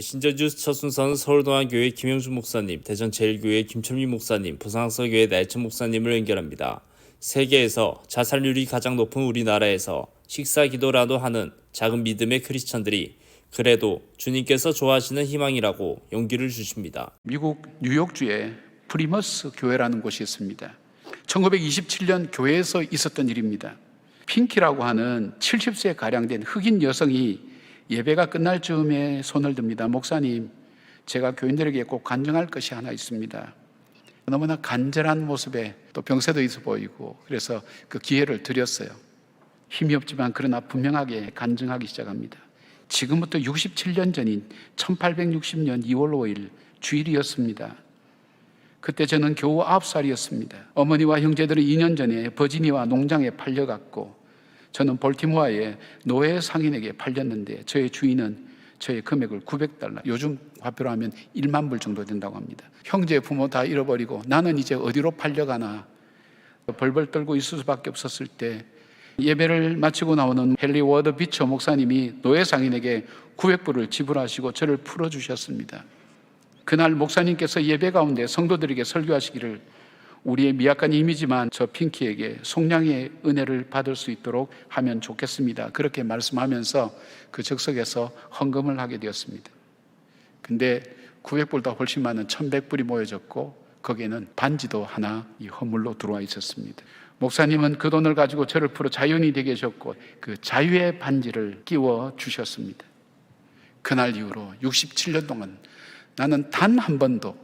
메신저 주스 첫 순서는 서울동안교회 김영준 목사님, 대전제일교회 김철미 목사님, 부산학서교회 나혜천 목사님을 연결합니다. 세계에서 자살률이 가장 높은 우리나라에서 식사 기도라도 하는 작은 믿음의 크리스천들이 그래도 주님께서 좋아하시는 희망이라고 용기를 주십니다. 미국 뉴욕주에 프리머스 교회라는 곳이 있습니다. 1927년 교회에서 있었던 일입니다. 핑키라고 하는 70세 가량 된 흑인 여성이 예배가 끝날 즈음에 손을 듭니다. 목사님, 제가 교인들에게 꼭 간증할 것이 하나 있습니다. 너무나 간절한 모습에 또 병세도 있어 보이고 그래서 그 기회를 드렸어요. 힘이 없지만 그러나 분명하게 간증하기 시작합니다. 지금부터 67년 전인 1860년 2월 5일 주일이었습니다. 그때 저는 겨우 9살이었습니다. 어머니와 형제들은 2년 전에 버지니아 농장에 팔려갔고 저는 볼티모아의 노예 상인에게 팔렸는데 저의 주인은 저의 금액을 900달러, 요즘 화폐로 하면 1만 불 정도 된다고 합니다. 형제, 부모 다 잃어버리고 나는 이제 어디로 팔려가나 벌벌 떨고 있을 수밖에 없었을 때 예배를 마치고 나오는 헨리 워드 비처 목사님이 노예 상인에게 900불을 지불하시고 저를 풀어주셨습니다. 그날 목사님께서 예배 가운데 성도들에게 설교하시기를 우리의 미약한 힘이지만 저 핑키에게 속량의 은혜를 받을 수 있도록 하면 좋겠습니다. 그렇게 말씀하면서 그 즉석에서 헌금을 하게 되었습니다. 근데 900불보다 훨씬 많은 1100불이 모여졌고 거기에는 반지도 하나 이 허물로 들어와 있었습니다. 목사님은 그 돈을 가지고 저를 풀어 자연이 되게 하셨고 그 자유의 반지를 끼워 주셨습니다. 그날 이후로 67년 동안 나는 단 한 번도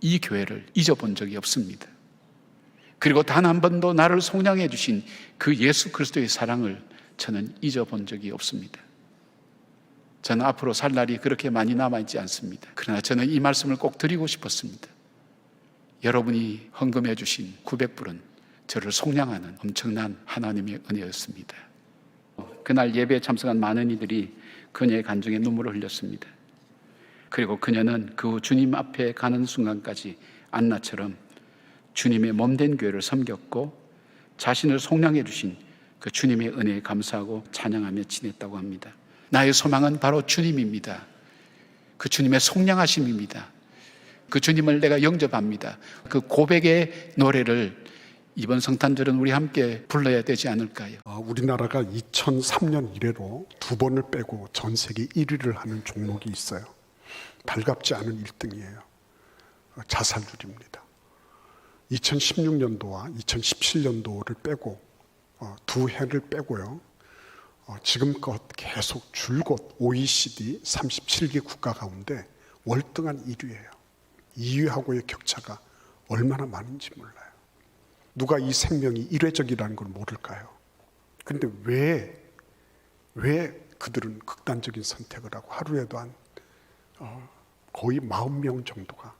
이 교회를 잊어본 적이 없습니다. 그리고 단 한 번도 나를 속량해 주신 그 예수 그리스도의 사랑을 저는 잊어본 적이 없습니다. 저는 앞으로 살 날이 그렇게 많이 남아있지 않습니다. 그러나 저는 이 말씀을 꼭 드리고 싶었습니다. 여러분이 헌금해 주신 900불은 저를 속량하는 엄청난 하나님의 은혜였습니다. 그날 예배에 참석한 많은 이들이 그녀의 간증에 눈물을 흘렸습니다. 그리고 그녀는 그 후 주님 앞에 가는 순간까지 안나처럼 주님의 몸된 교회를 섬겼고 자신을 속량해 주신 그 주님의 은혜에 감사하고 찬양하며 지냈다고 합니다. 나의 소망은 바로 주님입니다. 그 주님의 속량하심입니다. 그 주님을 내가 영접합니다. 그 고백의 노래를 이번 성탄절은 우리 함께 불러야 되지 않을까요? 아, 우리나라가 2003년 이래로 두 번을 빼고 전 세계 1위를 하는 종목이 있어요. 달갑지 않은 1등이에요. 자살률입니다. 2016년도와 2017년도를 빼고 어, 두 해를 빼고요. 어, 지금껏 계속 줄곧 OECD 37개 국가 가운데 월등한 1위예요. 2위하고의 격차가 얼마나 많은지 몰라요. 누가 이 생명이 일회적이라는 걸 모를까요? 그런데 왜, 왜 그들은 극단적인 선택을 하고 하루에도 한 어, 거의 40명 정도가 어,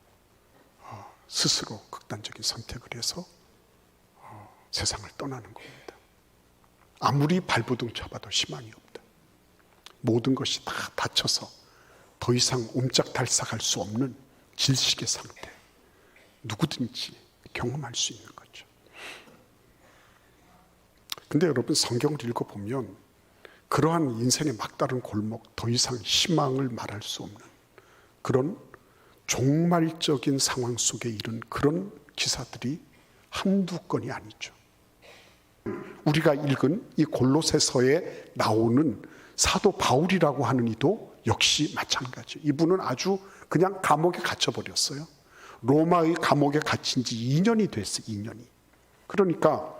스스로 극단적인 선택을 해서 어, 세상을 떠나는 겁니다. 아무리 발버둥 쳐봐도 희망이 없다. 모든 것이 다 닫혀서 더 이상 옴짝달싹할 수 없는 질식의 상태. 누구든지 경험할 수 있는 거죠. 근데 여러분 성경을 읽어보면 그러한 인생의 막다른 골목 더 이상 희망을 말할 수 없는 그런 종말적인 상황 속에 이른 그런 기사들이 한두 건이 아니죠. 우리가 읽은 이 골로새서에 나오는 사도 바울이라고 하는 이도 역시 마찬가지. 이분은 아주 그냥 감옥에 갇혀 버렸어요. 로마의 감옥에 갇힌 지 2년이 됐어요. 2년이. 그러니까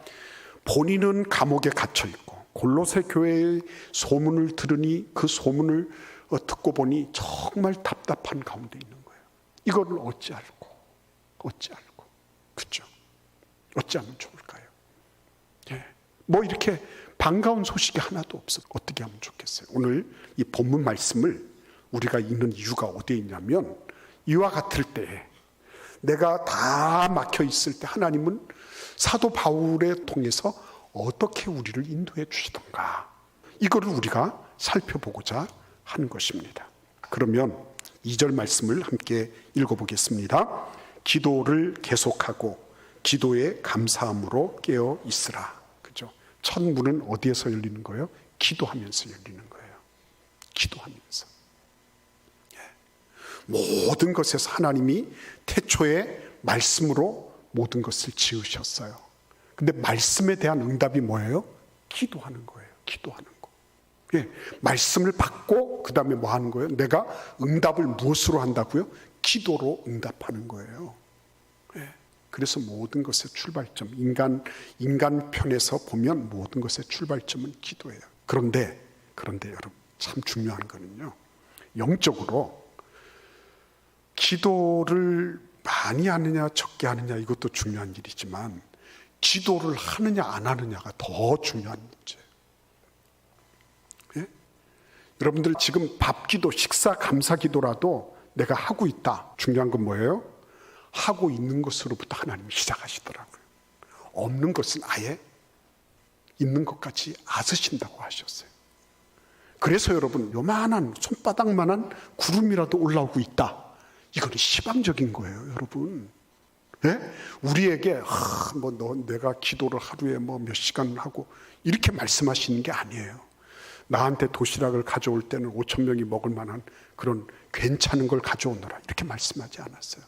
본인은 감옥에 갇혀 있고 골로새 교회의 소문을 들으니 그 소문을 어, 듣고 보니 정말 답답한 가운데 있는. 이거를 어찌 알고 어찌 알고 그죠? 어찌하면 좋을까요? 예. 뭐 이렇게 반가운 소식이 하나도 없어. 어떻게 하면 좋겠어요? 오늘 이 본문 말씀을 우리가 읽는 이유가 어디에 있냐면 이와 같을 때 내가 다 막혀 있을 때 하나님은 사도 바울에 통해서 어떻게 우리를 인도해 주시던가 이거를 우리가 살펴보고자 하는 것입니다. 그러면 2절 말씀을 함께 읽어보겠습니다. 기도를 계속하고 기도에 감사함으로 깨어 있으라. 그죠? 첫 문은 어디에서 열리는 거예요? 기도하면서 열리는 거예요. 기도하면서. 예. 모든 것에서 하나님이 태초에 말씀으로 모든 것을 지으셨어요. 근데 말씀에 대한 응답이 뭐예요? 기도하는 거예요. 기도하는 거. 예, 말씀을 받고 그 다음에 뭐 하는 거예요? 내가 응답을 무엇으로 한다고요? 기도로 응답하는 거예요. 예, 그래서 모든 것의 출발점, 인간 인간 편에서 보면 모든 것의 출발점은 기도예요. 그런데 그런데 여러분 참 중요한 거는요. 영적으로 기도를 많이 하느냐 적게 하느냐 이것도 중요한 일이지만 기도를 하느냐 안 하느냐가 더 중요한 문제예요. 예? 여러분들 지금 밥 기도, 식사 감사 기도라도 내가 하고 있다. 중요한 건 뭐예요? 하고 있는 것으로부터 하나님이 시작하시더라고요. 없는 것은 아예 있는 것까지 아으신다고 하셨어요. 그래서 여러분 요만한 손바닥만한 구름이라도 올라오고 있다. 이거는 시방적인 거예요, 여러분. 예? 우리에게 아, 뭐 너 내가 기도를 하루에 뭐 몇 시간 하고 이렇게 말씀하시는 게 아니에요. 나한테 도시락을 가져올 때는 5천 명이 먹을 만한 그런 괜찮은 걸 가져오너라 이렇게 말씀하지 않았어요.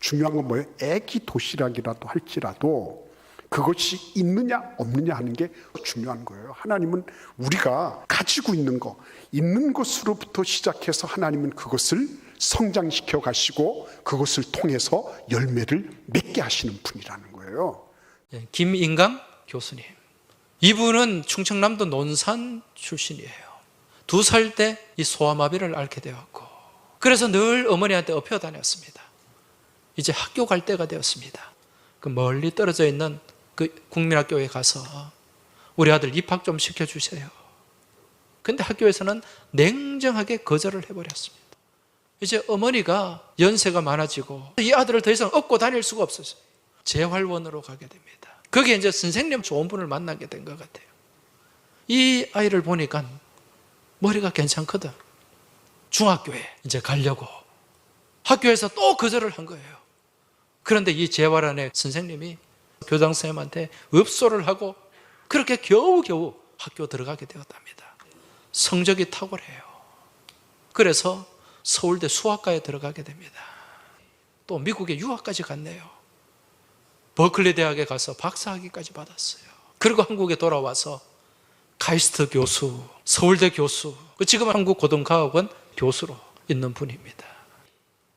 중요한 건 뭐예요? 애기 도시락이라도 할지라도 그것이 있느냐 없느냐 하는 게 중요한 거예요. 하나님은 우리가 가지고 있는 거, 있는 것으로부터 시작해서 하나님은 그것을 성장시켜 가시고 그것을 통해서 열매를 맺게 하시는 분이라는 거예요. 예, 김인강 교수님. 이분은 충청남도 논산 출신이에요. 두 살 때 이 소아마비를 앓게 되었고, 그래서 늘 어머니한테 업혀 다녔습니다. 이제 학교 갈 때가 되었습니다. 그 멀리 떨어져 있는 그 국민학교에 가서 우리 아들 입학 좀 시켜주세요. 근데 학교에서는 냉정하게 거절을 해버렸습니다. 이제 어머니가 연세가 많아지고 이 아들을 더 이상 업고 다닐 수가 없었어요. 재활원으로 가게 됩니다. 거기에 이제 선생님 좋은 분을 만나게 된 것 같아요. 이 아이를 보니까 머리가 괜찮거든. 중학교에 이제 가려고 학교에서 또 거절을 한 거예요. 그런데 이 재활원의 선생님이 교장 선생님한테 읍소를 하고 그렇게 겨우겨우 학교 들어가게 되었답니다. 성적이 탁월해요. 그래서 서울대 수학과에 들어가게 됩니다. 또 미국에 유학까지 갔네요. 버클리 대학에 가서 박사학위까지 받았어요. 그리고 한국에 돌아와서 카이스트 교수, 서울대 교수, 지금 한국 고등과학원 교수로 있는 분입니다.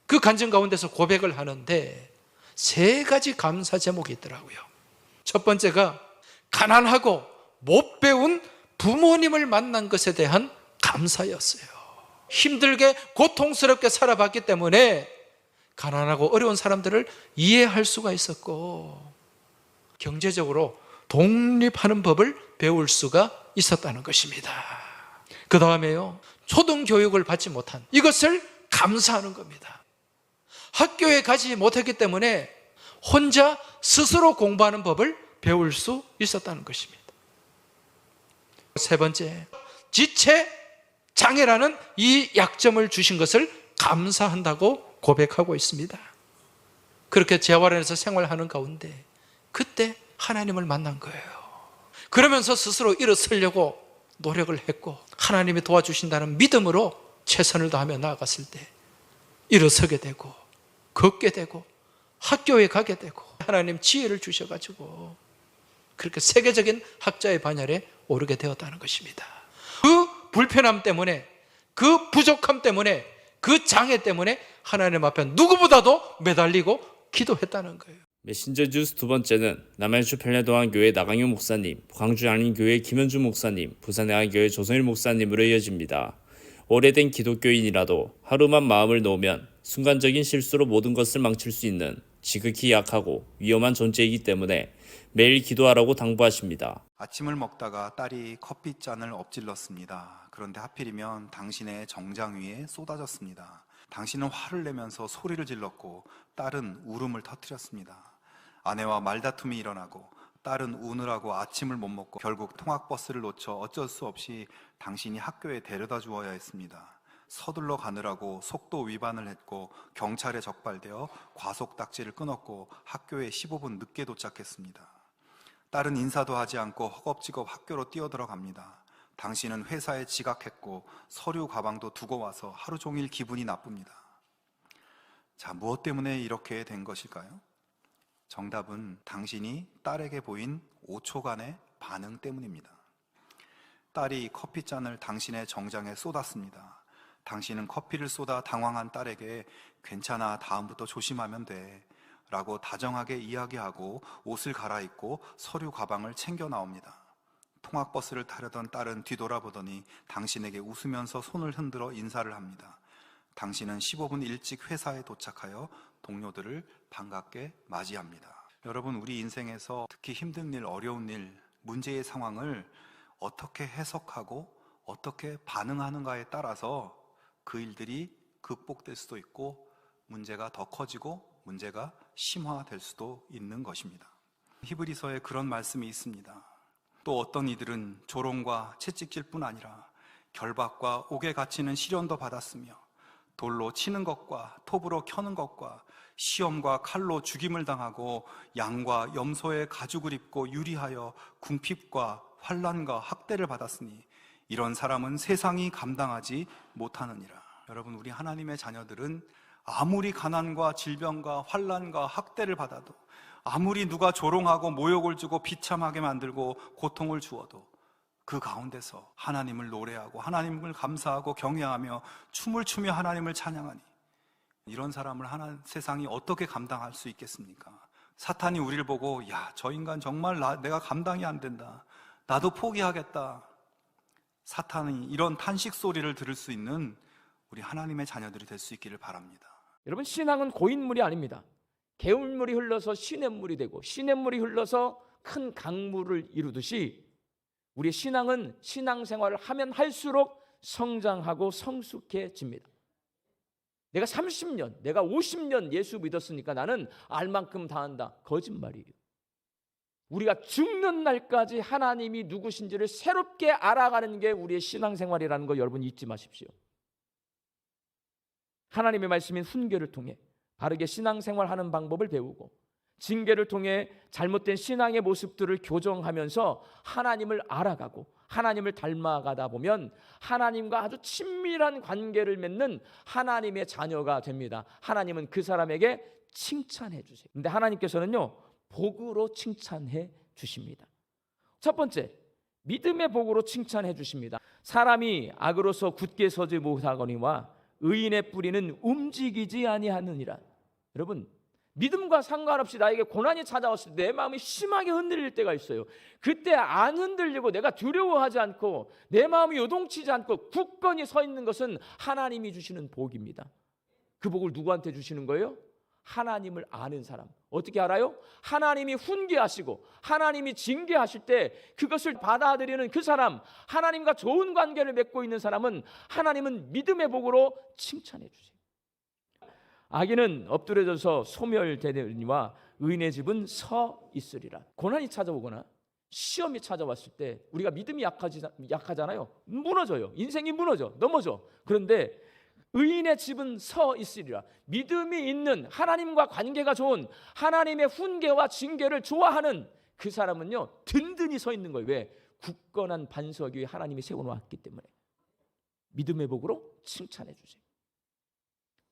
그 간증 가운데서 고백을 하는데 세 가지 감사 제목이 있더라고요. 첫 번째가 가난하고 못 배운 부모님을 만난 것에 대한 감사였어요. 힘들게 고통스럽게 살아봤기 때문에 가난하고 어려운 사람들을 이해할 수가 있었고 경제적으로 독립하는 법을 배울 수가 있었다는 것입니다. 그 다음에요. 초등 교육을 받지 못한 이것을 감사하는 겁니다. 학교에 가지 못했기 때문에 혼자 스스로 공부하는 법을 배울 수 있었다는 것입니다. 세 번째, 지체 장애라는 이 약점을 주신 것을 감사한다고 고백하고 있습니다. 그렇게 재활원에서 생활하는 가운데 그때 하나님을 만난 거예요. 그러면서 스스로 일어서려고 노력을 했고 하나님이 도와주신다는 믿음으로 최선을 다하며 나아갔을 때 일어서게 되고 걷게 되고 학교에 가게 되고 하나님 지혜를 주셔가지고 그렇게 세계적인 학자의 반열에 오르게 되었다는 것입니다. 그 불편함 때문에 그 부족함 때문에 그 장애 때문에 하나님 앞에 누구보다도 매달리고 기도했다는 거예요. 메신저 주스 두 번째는 남양주 평야동안교회 나강용 목사님, 광주 양림교회 김현주 목사님, 부산 대학교회 조성일 목사님으로 이어집니다. 오래된 기독교인이라도 하루만 마음을 놓으면 순간적인 실수로 모든 것을 망칠 수 있는 지극히 약하고 위험한 존재이기 때문에 매일 기도하라고 당부하십니다. 아침을 먹다가 딸이 커피잔을 엎질렀습니다. 그런데 하필이면 당신의 정장 위에 쏟아졌습니다. 당신은 화를 내면서 소리를 질렀고 딸은 울음을 터뜨렸습니다. 아내와 말다툼이 일어나고 딸은 우느라고 아침을 못 먹고 결국 통학버스를 놓쳐 어쩔 수 없이 당신이 학교에 데려다 주어야 했습니다. 서둘러 가느라고 속도 위반을 했고 경찰에 적발되어 과속 딱지를 끊었고 학교에 15분 늦게 도착했습니다. 딸은 인사도 하지 않고 허겁지겁 학교로 뛰어들어갑니다. 당신은 회사에 지각했고 서류 가방도 두고 와서 하루 종일 기분이 나쁩니다. 자, 무엇 때문에 이렇게 된 것일까요? 정답은 당신이 딸에게 보인 5초간의 반응 때문입니다. 딸이 커피잔을 당신의 정장에 쏟았습니다. 당신은 커피를 쏟아 당황한 딸에게 괜찮아, 다음부터 조심하면 돼. 라고 다정하게 이야기하고 옷을 갈아입고 서류 가방을 챙겨 나옵니다. 통학버스를 타려던 딸은 뒤돌아보더니 당신에게 웃으면서 손을 흔들어 인사를 합니다. 당신은 15분 일찍 회사에 도착하여 동료들을 반갑게 맞이합니다. 여러분, 우리 인생에서 특히 힘든 일, 어려운 일, 문제의 상황을 어떻게 해석하고 어떻게 반응하는가에 따라서 그 일들이 극복될 수도 있고 문제가 더 커지고 문제가 심화될 수도 있는 것입니다. 히브리서에 그런 말씀이 있습니다. 또 어떤 이들은 조롱과 채찍질 뿐 아니라 결박과 옥에 갇히는 시련도 받았으며 돌로 치는 것과 톱으로 켜는 것과 시험과 칼로 죽임을 당하고 양과 염소의 가죽을 입고 유리하여 궁핍과 환란과 학대를 받았으니 이런 사람은 세상이 감당하지 못하느니라. 여러분 우리 하나님의 자녀들은 아무리 가난과 질병과 환란과 학대를 받아도 아무리 누가 조롱하고 모욕을 주고 비참하게 만들고 고통을 주어도 그 가운데서 하나님을 노래하고 하나님을 감사하고 경외하며 춤을 추며 하나님을 찬양하니 이런 사람을 하나 세상이 어떻게 감당할 수 있겠습니까? 사탄이 우리를 보고 야, 저 인간 정말 나, 내가 감당이 안 된다. 나도 포기하겠다. 사탄이 이런 탄식 소리를 들을 수 있는 우리 하나님의 자녀들이 될 수 있기를 바랍니다. 여러분 신앙은 고인물이 아닙니다. 개울물이 흘러서 시냇물이 되고 시냇물이 흘러서 큰 강물을 이루듯이 우리 신앙은 신앙생활을 하면 할수록 성장하고 성숙해집니다. 내가 30년, 내가 50년 예수 믿었으니까 나는 알 만큼 다 한다. 거짓말이에요. 우리가 죽는 날까지 하나님이 누구신지를 새롭게 알아가는 게 우리의 신앙생활이라는 거 여러분 잊지 마십시오. 하나님의 말씀인 훈계를 통해 바르게 신앙생활하는 방법을 배우고 징계를 통해 잘못된 신앙의 모습들을 교정하면서 하나님을 알아가고 하나님을 닮아가다 보면 하나님과 아주 친밀한 관계를 맺는 하나님의 자녀가 됩니다. 하나님은 그 사람에게 칭찬해 주세요. 근데 하나님께서는요, 복으로 칭찬해 주십니다. 첫 번째, 믿음의 복으로 칭찬해 주십니다. 사람이 악으로서 굳게 서지 못하거니와 의인의 뿌리는 움직이지 아니하느니라. 여러분, 믿음과 상관없이 나에게 고난이 찾아왔을 때 내 마음이 심하게 흔들릴 때가 있어요. 그때 안 흔들리고 내가 두려워하지 않고 내 마음이 요동치지 않고 굳건히 서 있는 것은 하나님이 주시는 복입니다. 그 복을 누구한테 주시는 거예요? 하나님을 아는 사람. 어떻게 알아요? 하나님이 훈계하시고 하나님이 징계하실 때 그것을 받아들이는 그 사람, 하나님과 좋은 관계를 맺고 있는 사람은 하나님은 믿음의 복으로 칭찬해 주세요. 악인은 엎드려져서 소멸되니와 의인의 집은 서 있으리라. 고난이 찾아오거나 시험이 찾아왔을 때 우리가 믿음이 약하지, 약하잖아요. 무너져요. 인생이 무너져. 넘어져. 그런데 의인의 집은 서 있으리라. 믿음이 있는 하나님과 관계가 좋은 하나님의 훈계와 징계를 좋아하는 그 사람은요 든든히 서 있는 거예요. 왜? 굳건한 반석 위에 하나님이 세워놓았기 때문에 믿음의 복으로 칭찬해 주세요.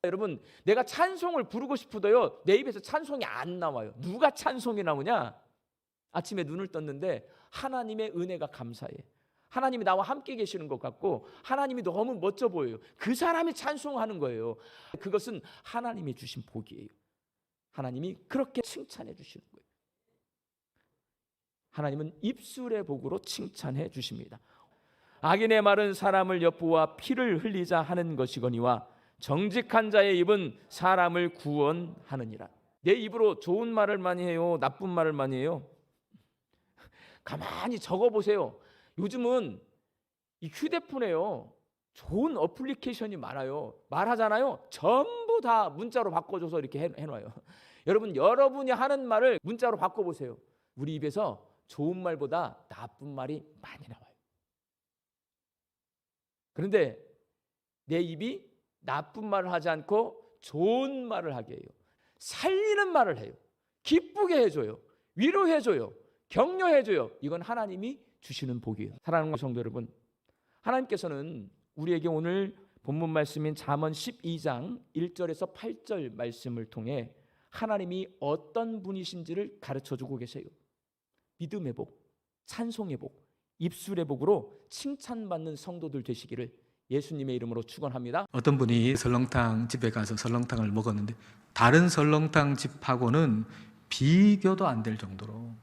여러분, 내가 찬송을 부르고 싶어도요, 내 입에서 찬송이 안 나와요. 누가 찬송이 나오냐? 아침에 눈을 떴는데 하나님의 은혜가 감사해. 하나님이 나와 함께 계시는 것 같고 하나님이 너무 멋져 보여요. 그 사람이 찬송하는 거예요. 그것은 하나님이 주신 복이에요. 하나님이 그렇게 칭찬해 주시는 거예요. 하나님은 입술의 복으로 칭찬해 주십니다. 악인의 말은 사람을 엿보아 피를 흘리자 하는 것이거니와 정직한 자의 입은 사람을 구원하느니라. 내 입으로 좋은 말을 많이 해요. 나쁜 말을 많이 해요. 가만히 적어 보세요. 요즘은 이 휴대폰에요. 좋은 어플리케이션이 많아요. 말하잖아요. 전부 다 문자로 바꿔줘서 이렇게 해, 해놔요. 여러분, 여러분이 하는 말을 문자로 바꿔보세요. 우리 입에서 좋은 말보다 나쁜 말이 많이 나와요. 그런데 내 입이 나쁜 말을 하지 않고 좋은 말을 하게 해요. 살리는 말을 해요. 기쁘게 해줘요. 위로해줘요. 격려해줘요. 이건 하나님이 주시는 복이에요. 사랑하는 성도 여러분, 하나님께서는 우리에게 오늘 본문 말씀인 잠언 12장 1절에서 8절 말씀을 통해 하나님이 어떤 분이신지를 가르쳐 주고 계세요. 믿음의 복, 찬송의 복, 입술의 복으로 칭찬받는 성도들 되시기를 예수님의 이름으로 축원합니다. 어떤 분이 설렁탕 집에 가서 설렁탕을 먹었는데 다른 설렁탕 집하고는 비교도 안 될 정도로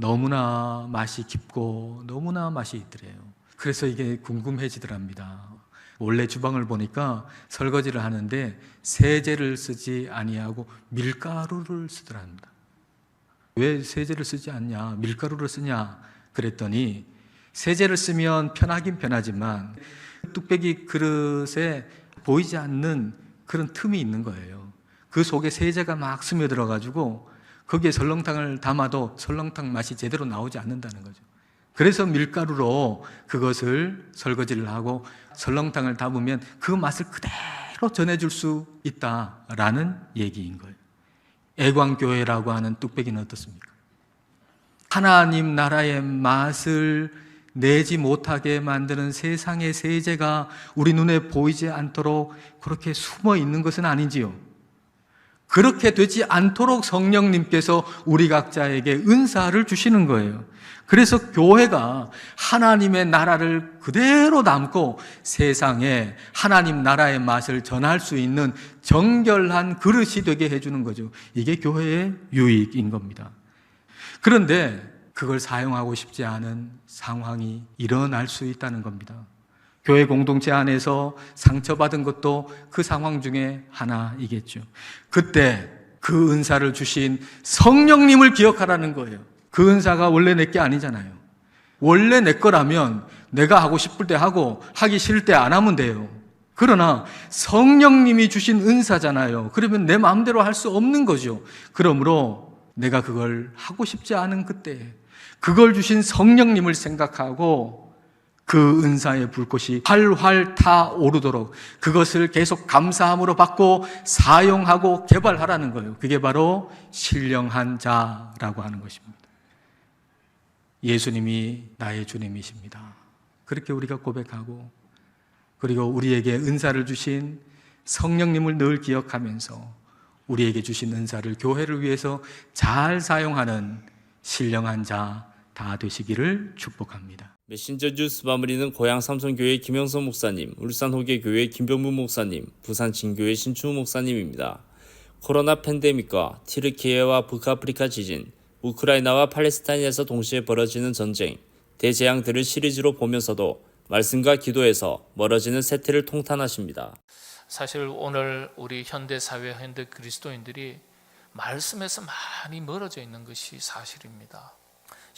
너무나 맛이 깊고 너무나 맛이 있더래요. 그래서 이게 궁금해지더랍니다. 원래 주방을 보니까 설거지를 하는데 세제를 쓰지 아니하고 밀가루를 쓰더랍니다. 왜 세제를 쓰지 않냐? 밀가루를 쓰냐? 그랬더니 세제를 쓰면 편하긴 편하지만 뚝배기 그릇에 보이지 않는 그런 틈이 있는 거예요. 그 속에 세제가 막 스며들어 가지고 거기에 설렁탕을 담아도 설렁탕 맛이 제대로 나오지 않는다는 거죠. 그래서 밀가루로 그것을 설거지를 하고 설렁탕을 담으면 그 맛을 그대로 전해줄 수 있다라는 얘기인 거예요. 애광교회라고 하는 뚝배기는 어떻습니까? 하나님 나라의 맛을 내지 못하게 만드는 세상의 세제가 우리 눈에 보이지 않도록 그렇게 숨어 있는 것은 아닌지요. 그렇게 되지 않도록 성령님께서 우리 각자에게 은사를 주시는 거예요. 그래서 교회가 하나님의 나라를 그대로 담고 세상에 하나님 나라의 맛을 전할 수 있는 정결한 그릇이 되게 해주는 거죠. 이게 교회의 유익인 겁니다. 그런데 그걸 사용하고 싶지 않은 상황이 일어날 수 있다는 겁니다. 교회 공동체 안에서 상처받은 것도 그 상황 중에 하나이겠죠. 그때 그 은사를 주신 성령님을 기억하라는 거예요. 그 은사가 원래 내 게 아니잖아요. 원래 내 거라면 내가 하고 싶을 때 하고 하기 싫을 때 안 하면 돼요. 그러나 성령님이 주신 은사잖아요. 그러면 내 마음대로 할 수 없는 거죠. 그러므로 내가 그걸 하고 싶지 않은 그때 그걸 주신 성령님을 생각하고 그 은사의 불꽃이 활활 타오르도록 그것을 계속 감사함으로 받고 사용하고 개발하라는 거예요. 그게 바로 신령한 자라고 하는 것입니다. 예수님이 나의 주님이십니다. 그렇게 우리가 고백하고 그리고 우리에게 은사를 주신 성령님을 늘 기억하면서 우리에게 주신 은사를 교회를 위해서 잘 사용하는 신령한 자 다 되시기를 축복합니다. 메신저 주스 마무리는 고향 삼성교회 김영선 목사님, 울산 호계교회 김병문 목사님, 부산 진교회 신충우 목사님입니다. 코로나 팬데믹과 티르키예와 북아프리카 지진, 우크라이나와 팔레스타인에서 동시에 벌어지는 전쟁, 대재앙들을 시리즈로 보면서도 말씀과 기도에서 멀어지는 세태를 통탄하십니다. 사실 오늘 우리 현대 사회 현대 그리스도인들이 말씀에서 많이 멀어져 있는 것이 사실입니다.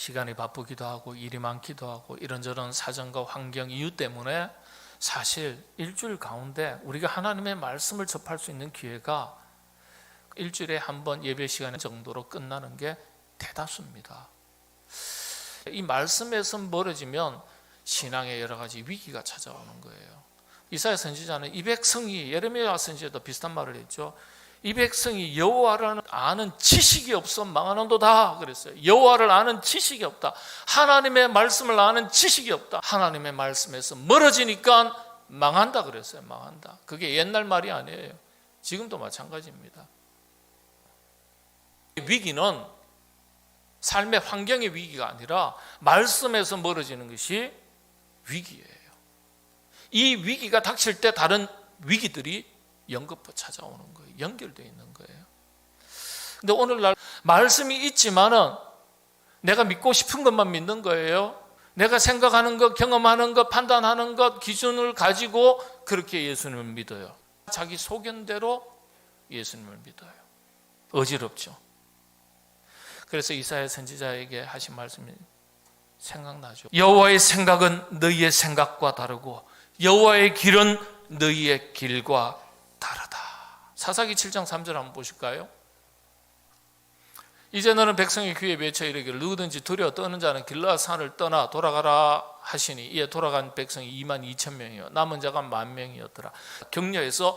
시간이 바쁘기도 하고 일이 많기도 하고 이런저런 사정과 환경 이유 때문에 사실 일주일 가운데 우리가 하나님의 말씀을 접할 수 있는 기회가 일주일에 한 번 예배 시간 정도로 끝나는 게 대다수입니다. 이 말씀에서 멀어지면 신앙에 여러 가지 위기가 찾아오는 거예요. 이사야 선지자는 이 백성이 예레미야 선지자도 비슷한 말을 했죠. 이 백성이 여호와를 아는 지식이 없어 망하는도다 그랬어요. 여호와를 아는 지식이 없다. 하나님의 말씀을 아는 지식이 없다. 하나님의 말씀에서 멀어지니까 망한다 그랬어요. 망한다. 그게 옛날 말이 아니에요. 지금도 마찬가지입니다. 위기는 삶의 환경의 위기가 아니라 말씀에서 멀어지는 것이 위기예요. 이 위기가 닥칠 때 다른 위기들이 연급해 찾아오는 거예요. 연결되어 있는 거예요. 근데 오늘날 말씀이 있지만은 내가 믿고 싶은 것만 믿는 거예요. 내가 생각하는 것, 경험하는 것, 판단하는 것, 기준을 가지고 그렇게 예수님을 믿어요. 자기 소견대로 예수님을 믿어요. 어지럽죠. 그래서 이사야 선지자에게 하신 말씀이 생각나죠. 여호와의 생각은 너희의 생각과 다르고 여호와의 길은 너희의 길과. 사사기 7장 3절 한번 보실까요? 이제 너는 백성의 귀에 맺혀 이르기를 누구든지 두려워 떠는 자는 길라 산을 떠나 돌아가라 하시니 이에 돌아간 백성이 2만 2천 명이요 남은 자가 만 명이었더라. 격려해서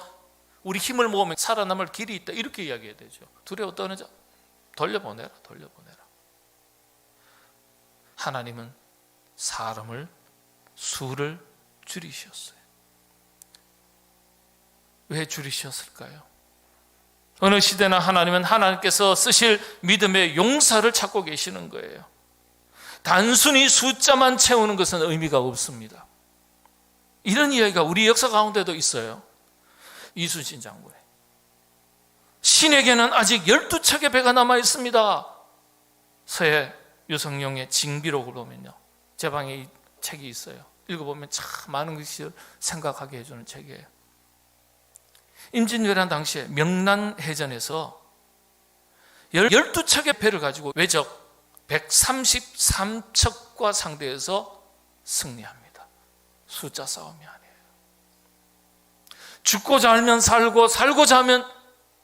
우리 힘을 모으면 살아남을 길이 있다 이렇게 이야기해야 되죠. 두려워 떠는 자 돌려보내라 돌려보내라. 하나님은 사람을 수를 줄이셨어요. 왜 줄이셨을까요? 어느 시대나 하나님은 하나님께서 쓰실 믿음의 용사를 찾고 계시는 거예요. 단순히 숫자만 채우는 것은 의미가 없습니다. 이런 이야기가 우리 역사 가운데도 있어요. 이순신 장군의. 신에게는 아직 12척의 배가 남아 있습니다. 서해 유성룡의 징비록을 보면요. 제 방에 이 책이 있어요. 읽어보면 참 많은 것을 생각하게 해주는 책이에요. 임진왜란 당시에 명란 해전에서 12척의 배를 가지고 외적 133척과 상대해서 승리합니다. 숫자 싸움이 아니에요. 죽고자 하면 살고 살고자 하면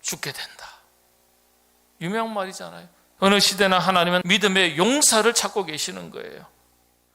죽게 된다. 유명한 말이잖아요. 어느 시대나 하나님은 믿음의 용사를 찾고 계시는 거예요.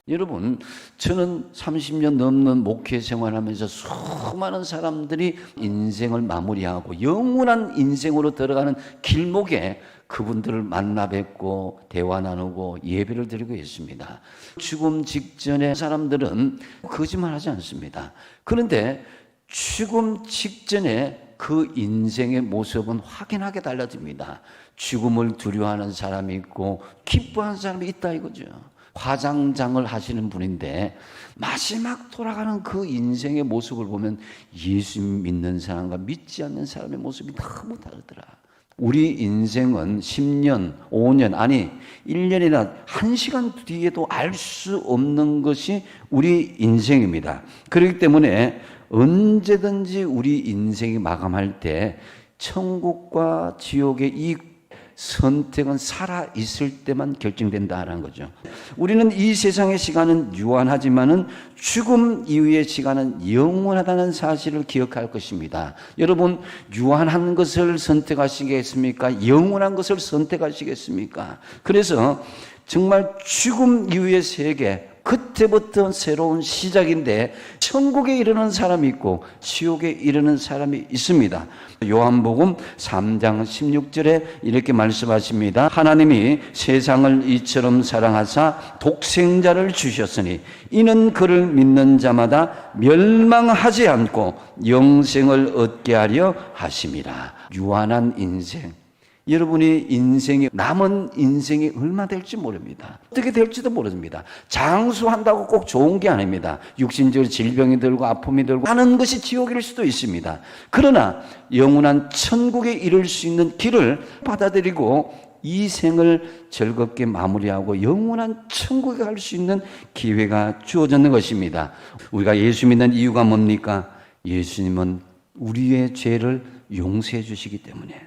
여러분, 저는 30년 넘는 목회 생활하면서 수많은 사람들이 인생을 마무리하고 영원한 인생으로 들어가는 길목에 그분들을 만나 뵙고 대화 나누고 예배를 드리고 있습니다. 죽음 직전에 사람들은 거짓말 하지 않습니다. 그런데 죽음 직전에 그 인생의 모습은 확연하게 달라집니다. 죽음을 두려워하는 사람이 있고 기뻐하는 사람이 있다 이거죠. 화장장을 하시는 분인데 마지막 돌아가는 그 인생의 모습을 보면 예수 믿는 사람과 믿지 않는 사람의 모습이 너무 다르더라. 우리 인생은 10년, 5년, 아니, 1년이나 1시간 뒤에도 알 수 없는 것이 우리 인생입니다. 그렇기 때문에 언제든지 우리 인생이 마감할 때 천국과 지옥의 이 선택은 살아 있을 때만 결정된다라는 거죠. 우리는 이 세상의 시간은 유한하지만은 죽음 이후의 시간은 영원하다는 사실을 기억할 것입니다. 여러분 유한한 것을 선택하시겠습니까? 영원한 것을 선택하시겠습니까? 그래서 정말 죽음 이후의 세계 그때부터 새로운 시작인데 천국에 이르는 사람이 있고 지옥에 이르는 사람이 있습니다. 요한복음 3장 16절에 이렇게 말씀하십니다. 하나님이 세상을 이처럼 사랑하사 독생자를 주셨으니 이는 그를 믿는 자마다 멸망하지 않고 영생을 얻게 하려 하심이라. 유한한 인생 여러분이 인생이 남은 인생이 얼마 될지 모릅니다. 어떻게 될지도 모릅니다. 장수한다고 꼭 좋은 게 아닙니다. 육신적 질병이 들고 아픔이 들고 하는 것이 지옥일 수도 있습니다. 그러나 영원한 천국에 이를 수 있는 길을 받아들이고 이 생을 즐겁게 마무리하고 영원한 천국에 갈 수 있는 기회가 주어졌는 것입니다. 우리가 예수 믿는 이유가 뭡니까? 예수님은 우리의 죄를 용서해 주시기 때문에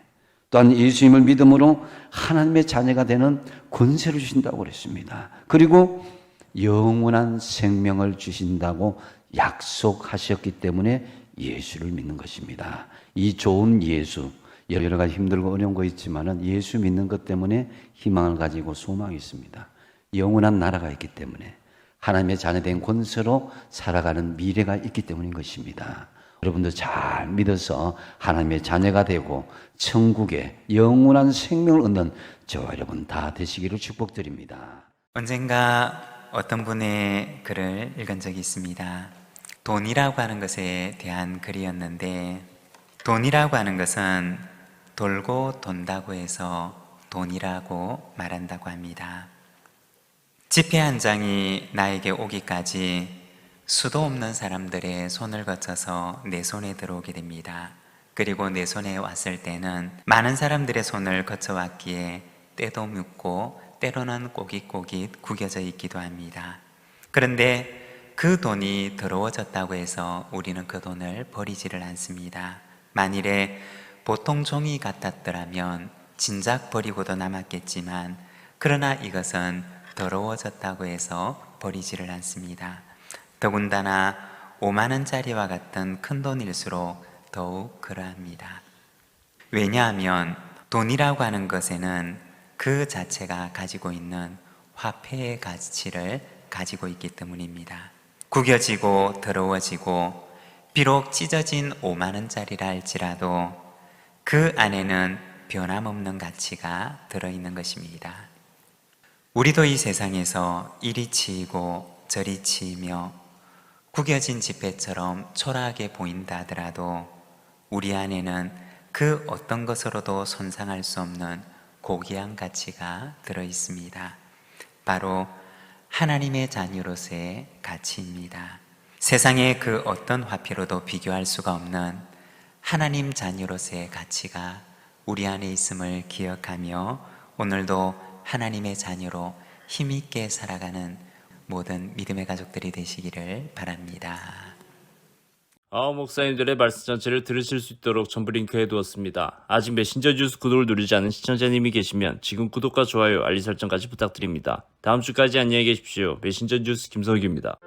또한 예수님을 믿음으로 하나님의 자녀가 되는 권세를 주신다고 그랬습니다. 그리고 영원한 생명을 주신다고 약속하셨기 때문에 예수를 믿는 것입니다. 이 좋은 예수, 여러 가지 힘들고 어려운 거 있지만은 예수 믿는 것 때문에 희망을 가지고 소망이 있습니다. 영원한 나라가 있기 때문에 하나님의 자녀된 권세로 살아가는 미래가 있기 때문인 것입니다. 여러분도 잘 믿어서 하나님의 자녀가 되고 천국에 영원한 생명을 얻는 저 여러분 다 되시기를 축복드립니다. 언젠가 어떤 분의 글을 읽은 적이 있습니다. 돈이라고 하는 것에 대한 글이었는데, 돈이라고 하는 것은 돌고 돈다고 해서 돈이라고 말한다고 합니다. 지폐 한 장이 나에게 오기까지 수도 없는 사람들의 손을 거쳐서 내 손에 들어오게 됩니다. 그리고 내 손에 왔을 때는 많은 사람들의 손을 거쳐왔기에 때도 묻고 때로는 꼬깃꼬깃 구겨져 있기도 합니다. 그런데 그 돈이 더러워졌다고 해서 우리는 그 돈을 버리지를 않습니다. 만일에 보통 종이 같았더라면 진작 버리고도 남았겠지만 그러나 이것은 더러워졌다고 해서 버리지를 않습니다. 더군다나 5만 원짜리와 같은 큰 돈일수록 더욱 그러합니다. 왜냐하면 돈이라고 하는 것에는 그 자체가 가지고 있는 화폐의 가치를 가지고 있기 때문입니다. 구겨지고 더러워지고 비록 찢어진 5만 원짜리라 할지라도 그 안에는 변함없는 가치가 들어있는 것입니다. 우리도 이 세상에서 이리 치이고 저리 치이며 구겨진 지폐처럼 초라하게 보인다 하더라도 우리 안에는 그 어떤 것으로도 손상할 수 없는 고귀한 가치가 들어 있습니다. 바로 하나님의 자녀로서의 가치입니다. 세상의 그 어떤 화폐로도 비교할 수가 없는 하나님 자녀로서의 가치가 우리 안에 있음을 기억하며 오늘도 하나님의 자녀로 힘있게 살아가는 모든 믿음의 가족들이 되시기를 바랍니다. 아우 목사님들의 말씀 전체를 들으실 수 있도록 전부 링크해 두었습니다. 아직 메신저 뉴스 구독을 누르지 않은 시청자님이 계시면 지금 구독과 좋아요, 알림 설정까지 부탁드립니다. 다음 주까지 안녕히 계십시오. 메신저 뉴스 김석규입니다.